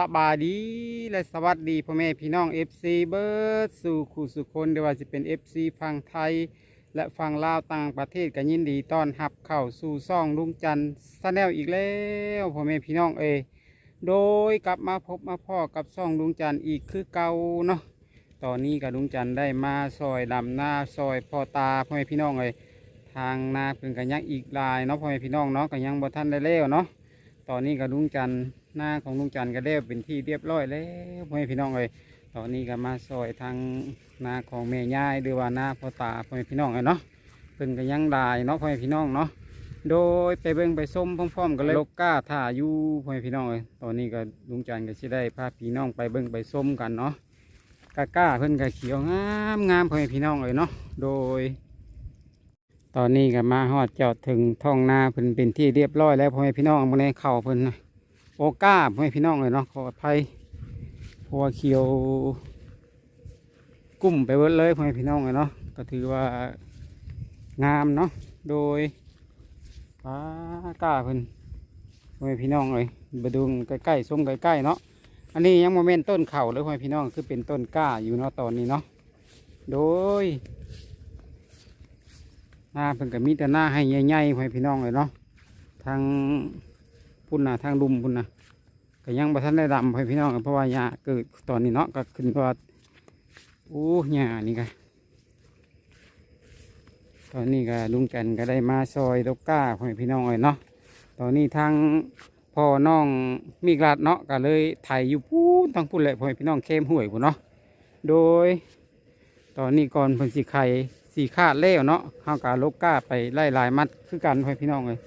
สบายดีและสวัสดีพ่อแม่พี่น้อง FC เบิร์ดสู่คู่สุคนไม่ว่าจะเป็น FC ฝั่งไทย และฝั่งลาวต่างประเทศก็ยินดีต้อนรับเข้าสู่ซ่องลุงจันทร์สแนลอีกแล้วพ่อแม่พี่น้องเอยโดยกลับมาพบมาพ่อกับซ่องลุงจันทร์อีกคือเก่าเนาะตอนนี้กับลุงจันทร์ได้มาซอยดำหน้าซอยพ่อตาพ่อแม่พี่น้องเอยทางนาเพิ่นกันยังอีกลายเนาะพ่อแม่พี่น้องเนาะก็ยังบ่ทันได้เล้วเนาะตอนนี้กับลุงจันทร์ หน้าของลุงจันทร์ก็ได้เป็นที่เรียบร้อยแล้วพ่อแม่พี่น้องเลยตอนนี้ก็มาซอยทางนาของแม่ย่ายหรือว่านาพ่อตาพ่อแม่พี่น้องเลยเนาะเพิ่นก็ยังได้เนาะพ่อแม่พี่น้องเนาะโดยไปเบิ่งไปส้มพร้อมๆกันเลยลกก้าถ่าอยู่พ่อแม่พี่น้องเลยตอนนี้ก็ลุงจันก็สิได้พาพี่น้องไปเบิ่งไปส้มกันเนาะกาก้าเพิ่นก็เขียวงามงามพ่อแม่พี่น้องเลยเนาะโดย ตอนนี้ก็มาฮอดจอดถึงท้องนาเพิ่นเป็นที่เรียบร้อยแล้วพ่อแม่พี่น้องมาในเข่าเพิ่นนะ โอก้าพ่อแม่พี่น้องเลยเนาะขออภัยเพราะว่าเขียว กุ้มไปเบิดเลยพ่อแม่พี่น้องเลยเนาะก็ถือว่างามเนาะโดยป้าก้าเพิ่นพ่อแม่พี่น้องเลยไปดูใกล้ๆส้มใกล้ๆเนาะอันนี้ยังโมเมนต้นเข่าเลยพ่อแม่พี่น้องคือเป็นต้นก้าอยู่เนาะตอนนี้เนาะโดยหน้าเพิ่นก็มีแต่หน้าให้ใหญ่ๆให้พี่น้องเลยเนาะทาง พุ่นนะทางลุมพุ่นนะก็ยังบ่ทันได้ดำให้พี่น้องเพราะว่าหญ้าเกิดตอนนี้เนาะก็ขึ้นว่าโอ้หญ้านี่ก็ตอนนี้ก็ลุงจันก็ได้มาซอยดกก้าให้พี่น้องเลยเนาะตอนนี้ทางพ่อน้องมีกลาดเนาะก็เลยไถอยู่พูนทางพุ่นแหละให้พี่น้องเข้มห่วยพุ่นเนาะโดย ตอนนี้ก่อนเพิ่นสิไข่สีขาดเล้วเนาะเฮากาลกก้าไปไล่ลายมัดคือกันให้พี่น้องเลย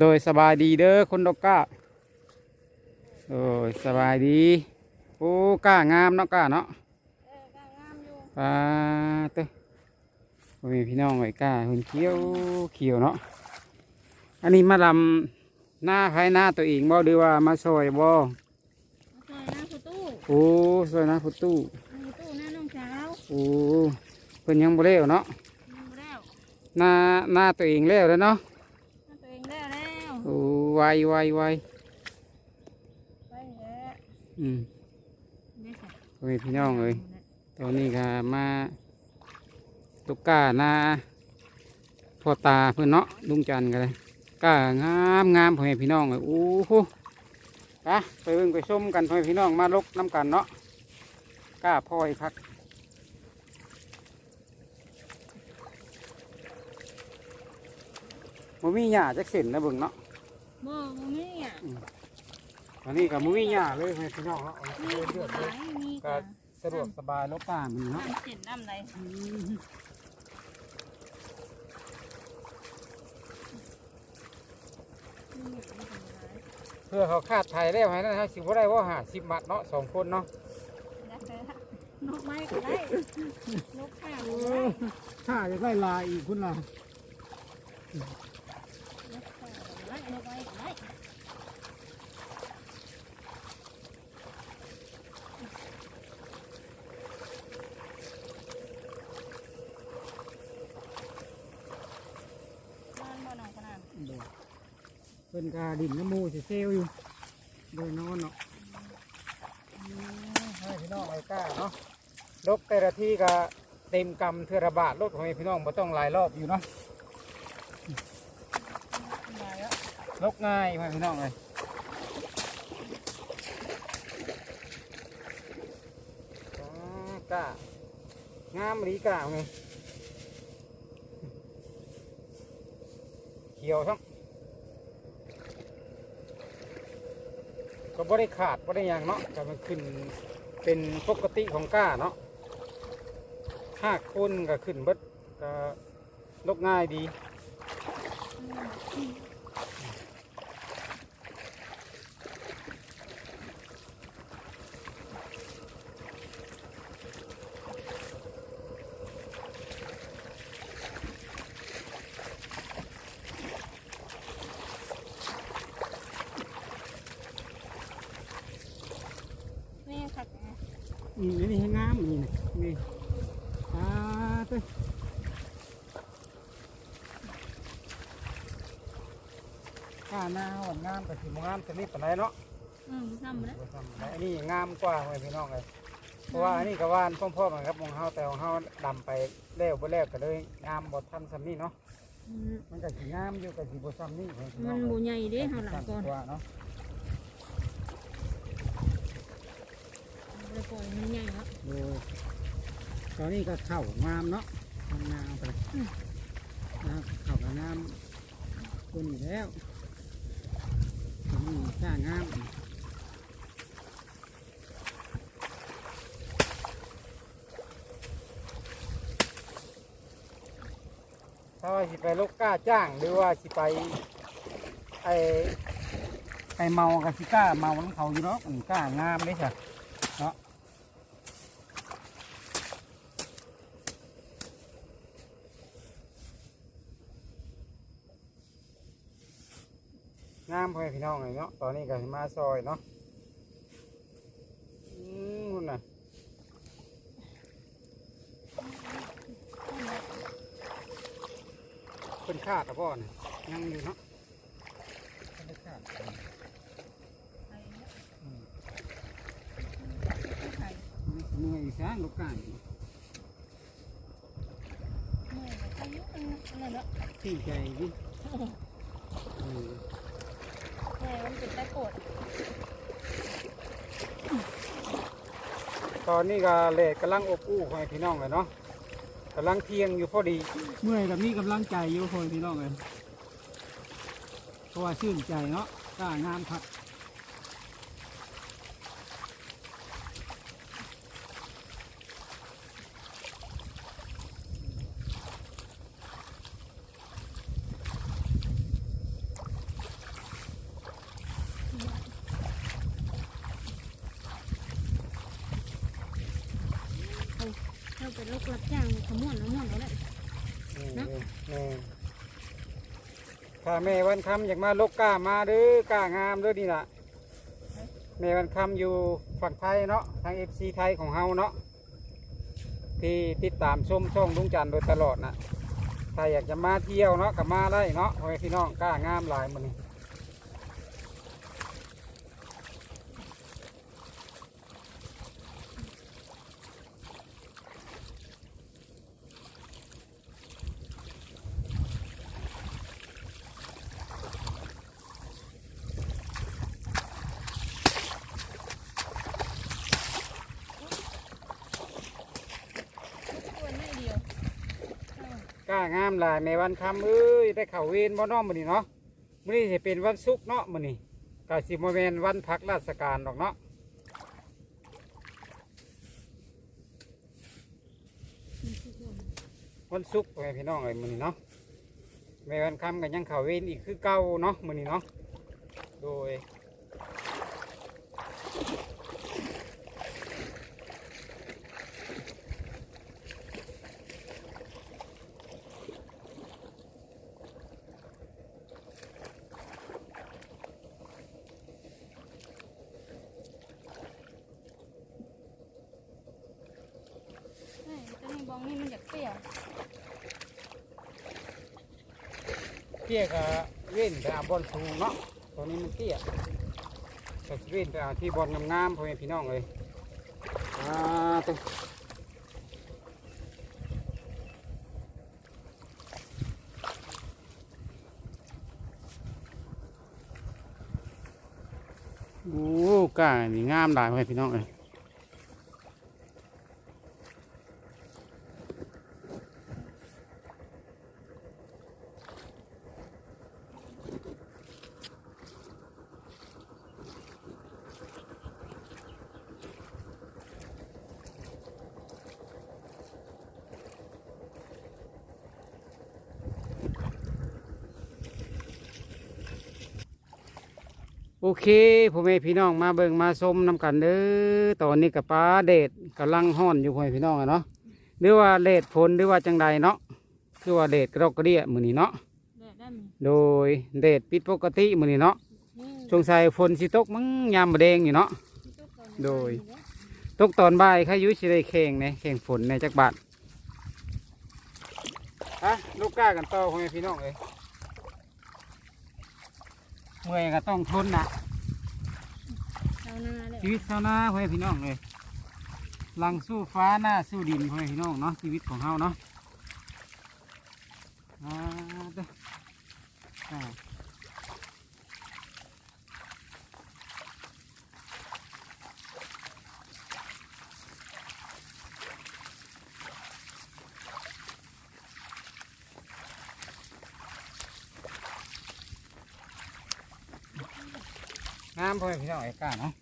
โดยสบายดีเด้อคนลกก้าโดยสบายดีโอ้ก้างามเนาะก้าเนาะปลาเต้โอ้ยพี่น้องไอ้ก้าเพิ่นเขียวเขียวเนาะอันนี้มาลำหน้าภายหน้าตัวเองบ่หรือว่ามาซอยบ่ซอยหน้าประตูโอ้ซอยหน้าพุตู้ประตูหน้าน้องสาวโอ้เพิ่นยังบ่เล้วเนาะยังบ่แล้วหน้าหน้าตัวเองแล้วแล้วเนาะ โอ้ไวไวไวไปแล้วอืมนี่ค่ะโอ้ยพี่น้องเอ้ยตอนนี้ก็มาตุกกาหน้าพ่อตาเพื่อนเนาะลุงจันทร์กันเลยก้างามงามพ่อแม่พี่น้องเอ้ยโอ้โหไปไปเบิ่งไปชมกันพ่อแม่พี่น้องมาลกน้ำกันเนาะก้าพ่อยคักมันมีหญ้าจักเส้นนะเบิ่งเนาะ บ่บ่มีอะตอนนี้ก็มันมีหญ้าเลยพ่อแม่พี่น้องเนาะเอามีเลือดหเลลายยมีก็ก็สะดวกสบายลกกามันเนาะ น้ำเจ็ดน้ำไหลเพื่อเขาคาดไทยแล้วให้นั่นฮะสิบ่ได้ว่าหาสิบมัดเนาะสองคนเนาะนกไม้ก็ได้นกข้าวก็ได้ถ้าจะได้ลายอีกคุณล่ะ นกข้าวก็ได้นกไม้ก็ได้ บ้านบ่หนองขนาด เป็นกาดินน้ำมูสิเซลอยู่โดยนอนเนาะให้พี่น้องไอ้ก้าเนาะลกแต่ละที่ก็เต็มกำเทอระบาทรถของพี่น้องบ่ต้องหลายรอบอยู่เนาะลายแล้วลกง่ายพี่น้องเลยก้างามหรีกล่าไงเขียวทั้ง ก็บ่ได้ขาดบ่ได้หยังเนาะก็มันขึ้นเป็นปกติของก้าเนาะห้าคนก็ขึ้นเบิดก็ลกง่ายดีนี่ อืมนี่ให้งามนี่นะนี่อ่าเต้ข้าหน้าหวานงามแต่สิบ่งามแต่นี่ปานใดเนาะอืมทำมาแล้วบ่ซ้ำได้อันนี้งามกว่าพ่อแม่พี่น้องเลยเพราะว่าอันนี้ก็ว่านพร้อมๆกันครับของเฮาแต่ของเฮาดำไปแล้วบ่แล้วก็เลยงามบ่ทันซ้ำนี่เนาะอืมมันก็สิงามอยู่ก็สิบ่ซ้ำนี่พ่อแพี่มันองบูเอ้ยใหญ่เด้เฮาหลังก่อนกว่าเนาะ เลยปล่อยมันใหญ่แล้วตอนนี้ก็เข้างามเนาะงามไปนะครับเข้ากับงามคนอยู่แล้วตอนนี้สร้างงามถ้าว่าสิไปลูกกล้าจ้างหรือว่าสิไปไอไปเมากับสิกล้าเมาน้ำเขาอยู่เนาะอืมกล้างามเลยจ้ะเนาะ พ่อแม่พี่น้องเลยเนาะตอนนี้ก็มาซอยเนาะอืมคุณน่ะเป็นขาดตะพ่อน่ะยังอยู่เนาะเป็นขาดอืมเมื่อยอีกช้างลูกไก่นั่นแหละที่ใจดิ เป็นตะโกดตอนนี้ก็เลดกำลังอบอู้พ่อแม่พี่น้องเลยเนาะกำลังเที่ยงอยู่พอดี เมื่อยกับมีกำลังใจอยู่พ่อแม่พี่น้องเลยเพราะว่าชื่นใจเนาะกล้างามครับ เฮาเป็นลูกรับจ้างขมวนน้ำมันเอาแล้ว นี่แม่ถ้า แม่วันคำอยากมาลกก้ามาเด้อกล้างามเด้อนี่ล่ะแม่วันคำอยู่ฝั่งไทยเนาะทางเอฟซีไทยของเฮาเนาะที่ติดตามชมช่องลุงจันโดยตลอดนะถ้าอยากจะมาเที่ยวเนาะก็มาได้เนาะพ่อแม่พี่น้องกล้างามหลายมันนี่ ตัวไม่เดียว กล้างามหลายแม่วันคำเอ้ยได้เข่าเวรบ่น้อมันนี่เนาะมื้อนี้จะเป็นวันศุกร์เนาะมันนี่ก็สิบ่แม่นวันพักราชการดอกเนาะวันศุกร์พี่น้องเอ้ยมื้อนี้เนาะแม่วันคำก็ยังเข่าเวรอีกคือเก่าเนาะมื้อนี้เนาะโดย ใช่ตัวนี้บองนี่มันอยากเปรี้ยว เตี้ยก็เว้นไปเอาบอลสูงเนาะตัวนี้มันเตี้ยก็สิเว้นไปเอาที่บอลงามๆพ่อแม่พี่น้องเลยอ่าตัวโอ้กล้านี่งามหลายพ่อแม่พี่น้องเลย โอเคพ่อแม่พี่น้องมาเบิ่งมาชมนำกันเด้อตอนนี้กับป้าเดดกำลังห้อนอยู่พ่อแม่พี่น้องอะเนาะหรือว่าเลดฝนหรือว่าจังใดเนาะคือว่าเดดกระดอกกระเดี่ยมือนี้เนาะแดดได้มั้ยโดยเดดปิดปกติมือนี้เนาะนี่สงสัยฝนสิตกมั้งยามมะแดงอยู่เนาะ ที่ตัวก่อนโดย ตกตอนบ่ายใครอยุสิได้แข่งเนี่ยแข่งฝนในจักบาทฮะลูกก้ากันต่อพ่อแม่พี่น้องเลย เมื่อยก็ต้องทนนะาวนาเลยชีวิตชาวนาพ่อแม่พี่น้องเลยหลังสู้ฟ้าหน้าสู้ดินพ่อแม่พี่น้องเนาะชีวิตของเฮาเนาะอ่าเด้อ อ่าน้ำพ่อแม่พี่น้องไอ้ก้าเนาะ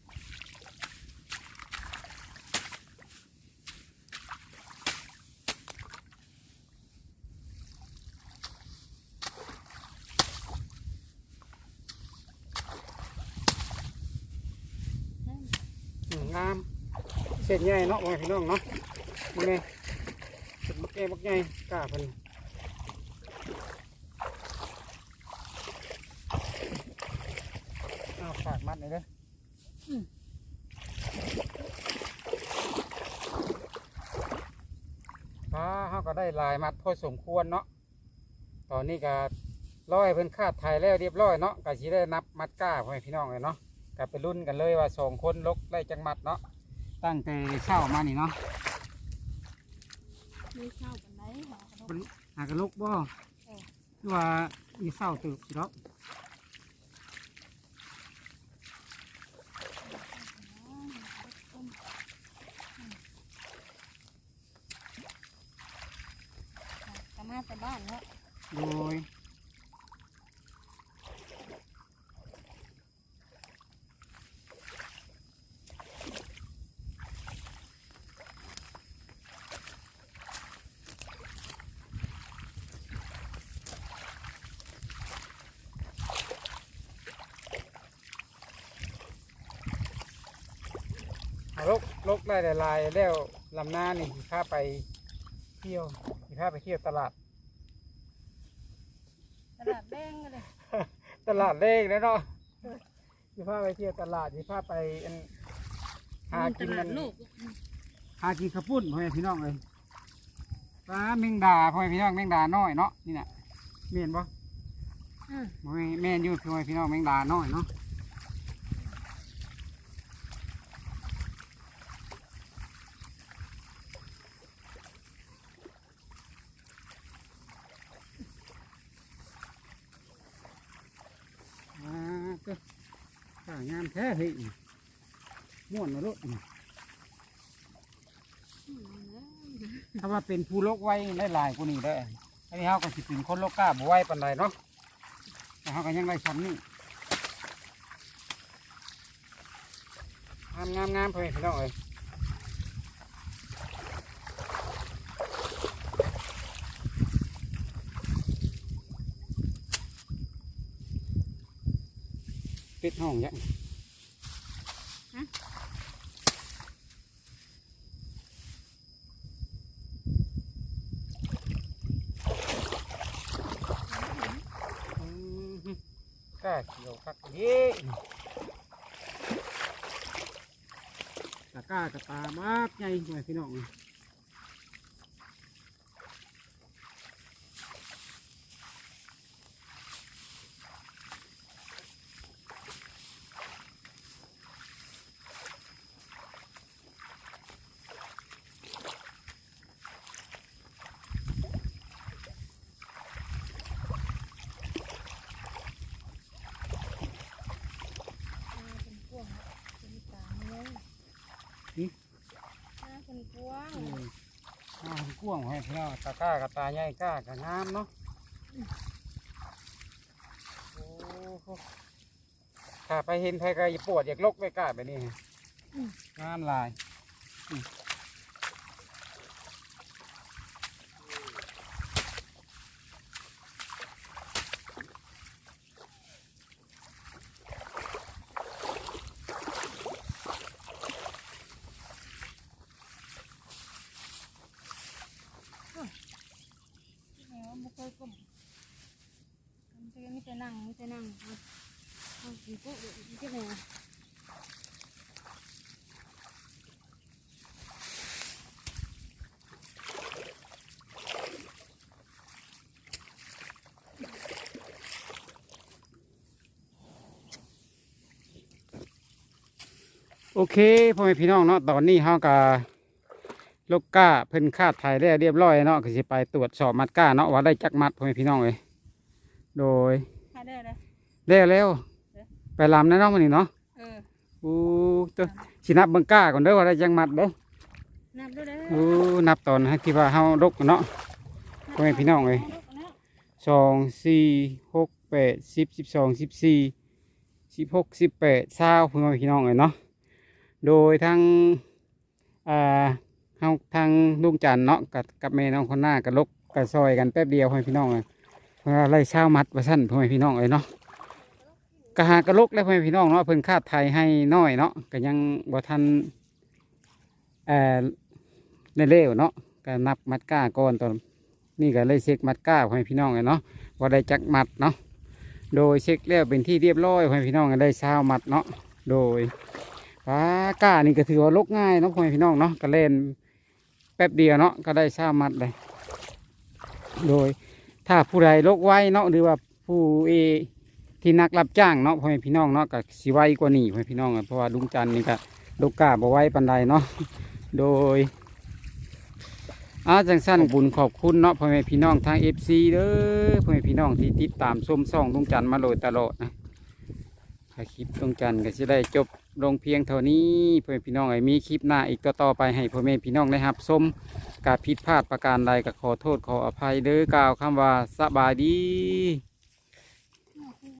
อืมงามเส้นใหญ่เนาะพ่อแม่พี่น้องเนาะมึงไงเส้นบักแก่บักใหญ่กล้าเพิ่นเอาฝากมัดหน่อยเด้ออฟ้าเขาก็ ได้หลายมัดพอสมควรเนาะตอนนี้ก็ร้อยเพิ่นคาดไทยแล้วเรียบร้อยเนาะก็สิได้นับมัดก้าพ่อแม่พี่น้องเลยเนาะกลับไปรุ่นกันเลยว่าสองคนลกได้จังหมัดเนาะตั้งแต่เช้ามานี่เนาะไม่เข้ากันไหนหอกระดกมันหากระลกบ่เออคือว่ามีเศร้าตึกเนาะ กลับมา แต่บ้านเนาะโดยเอาลกลกได้หลายๆแล้วลำหน้านี่สิพาไปเที่ยวสิพาไปเที่ยวตลาด ตลาดแดงเลย ตลาดเลขแล้วเนาะสิพาไปเที่ยวตลาดสิพาไปอันหากินตมัลานดโลกหากินข้าวปุ้นพ่อแม่พี่น้องเลยปลาแมงดาพ่อแม่พี่น้องแมงดาน้อยเนาะนี่น่ะเมียนบ่อืมบ่แม่นแม่นอยู่พ่อแม่พี่น้องแมงดาน้อยเนาะอ่าก็ข้า งามแท้เฮ้ยม่วนมาลุนี่ถ้าว่าเป็นผู้ลกไว้ได้หลายกว่านี้ได้อันนี้เขาก็สิเป็นคนลกกล้าบ่ไว้ปานใดเนาะแต่เขาก็ยังได้ชั้นนี้งามงามงามเพื่อนพี่น้องเอ้ยปิดห้องยังอืมกล้า เขียวคักนี่ตะกร้ากระตามากใหญ่หน่อยพี่น้อง เอ้ยอืมอ่าผมกว้างให้พี่น้องตะกร้ากระตาใหญ่กล้ากระงามเนาะโอ้โหถ้าไปเห็นใครก็อย่าปวดอยากลกไปกล้าแบบนี้ฮะอืมงามหลาย อืมมีแต่นั่งมีแต่นั่งเอาเอากินปุ๊บมีแต่เนี่ยโอเคพ่อแม่พี่น้องเนาะตอนนี้เฮากับลูกก้าเพิ่นคาดถ่ายแล้เรียบร้อยเนาะก็สิไปตรวจสอบมัดก้าเนาะว่าได้จักมัดพ่อแม่พี่น้องเลย โดยมาได้เลยแล้วแล้วไปลำแน่นอนมื้อนี้เนาะเอออู้ตัวสินับเบิ่งก้าก่อนเด้อว่าได้จักมัดเด้อนับด้วยเด้ออู้นับตอนให้ที่ว่าเฮาดกเนาะพ่อแม่พี่น้องเอ้ยสองสี่หกแปดสิบสิบสองสิบสี่สิบหกสิบแปดเศร้าพ่อแม่พี่น้องเลยเนาะโดยทางอ่าเฮาทางลุงจันทร์เนาะกับกับแม่น้องคนหน้ากับลกกับซอยกันแป๊บเดียวพ่อแม่พี่น้องเลยเพื่อ ไล่เช้ามัดว่าสั้นพ่อแม่พี่น้องเลยเนาะกะหากระลกแล้วพ่อแม่พี่น้องเนาะเพิ่นคาดไทยให้น้อยเนาะก็ยังบ่ทันเอ่อได้เร็วเนาะก็นับมัดก้าก่อนตอนนี่ก็เลยเช็คมัดก้าให้พี่น้องเลยเนาะว่าได้จักมัดเนาะโดยเช็คแล้วเป็นที่เรียบร้อยให้พี่น้องก็ได้เช้ามัดเนาะโดยฟ้าก้านี่ก็ถือว่าลกง่ายเนาะให้พี่น้องเนาะก็เล่นแป๊บเดียวเนาะก็ได้เช้ามัดเลยโดย ถ้าผู้ใดลกไว้เนาะหรือว่าผู้เอที่นักรับจ้างเนาะพ่อแม่พี่น้องเนาะก็สิไวกว่านี้พ่อแม่พี่น้องอะเพราะว่าลุงจันนี่ก็ลูกกาบ่ไว้ปันใดเนาะโดยอาจังสั้นบุญขอบคุณเนาะพ่อแม่พี่น้องทางเอฟซีเด้อพ่อแม่พี่น้องที่ติดตามชมซ่องลุงจันมาโดยตลอดนะคลิปลุงจันก็จะได้จบ ลงเพียงเท่านี้พ่อแม่พี่น้องไอ้มีคลิปหน้าอีกต่อไปให้พ่อแม่พี่น้องได้รับชมการผิดพลาดประการใดก็ขอโทษขออภัยเด้อกล่าวคำว่าสบายดี